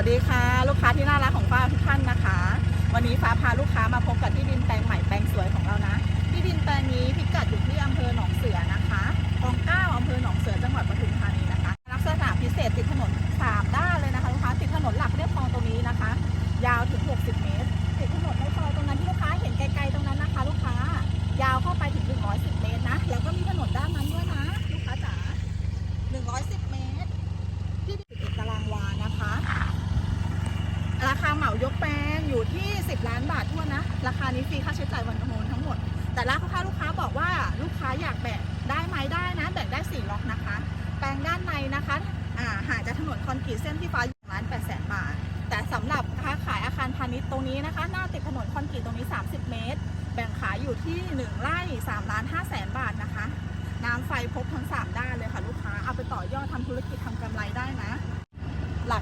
วัสดีค่ะ ลูกค้าที่น่ารักของป้าาคายกแปลงอยู่ที่ 10 ล้านบาททั่วนะ ราคานี้ฟรีค่าใช้จ่ายวันโอนทั้งหมด แต่ละค้าลูกค้าบอกว่าลูกค้าอยากแบ่งได้ไหมได้นะแบ่งได้ 4 ล็อกนะคะ แปลงด้านในนะคะห่างจากถนนคอนกรีตเส้นที่ฟ้าอยู่ล้าน8แสนบาท แต่สำหรับค้าขายอาคารพาณิชย์ตรงนี้นะคะ หน้าติดถนนคอนกรีตตรงนี้ 30 เมตร แบ่งขายอยู่ที่ 1ไร่3ล้าน5แสนบาทนะคะ น้ำไฟครบทั้ง3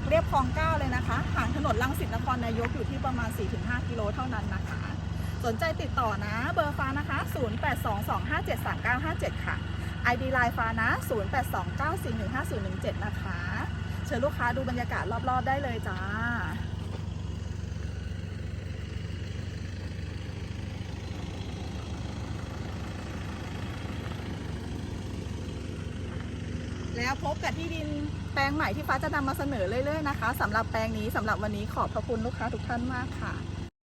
เรียบคลองเก้าเลยนะคะห่างถนนลังสิตนครนายกอยู่ที่ประมาณ 4-5 กิโลเท่านั้นนะคะ สนใจติดต่อนะเบอร์ฟ้านะคะ 0822573957 ค่ะ ID ไลน์ฟ้านะ 0829415017 นะคะ เชิญลูกค้าดูบรรยากาศรอบ ๆ ได้เลยจ้า แล้วพบกับที่ดินแปลงใหม่ที่ฟ้าจะนำมาเสนอเรื่อยๆนะคะสำหรับแปลงนี้สำหรับวันนี้ขอบพระคุณลูกค้าทุกท่านมากค่ะ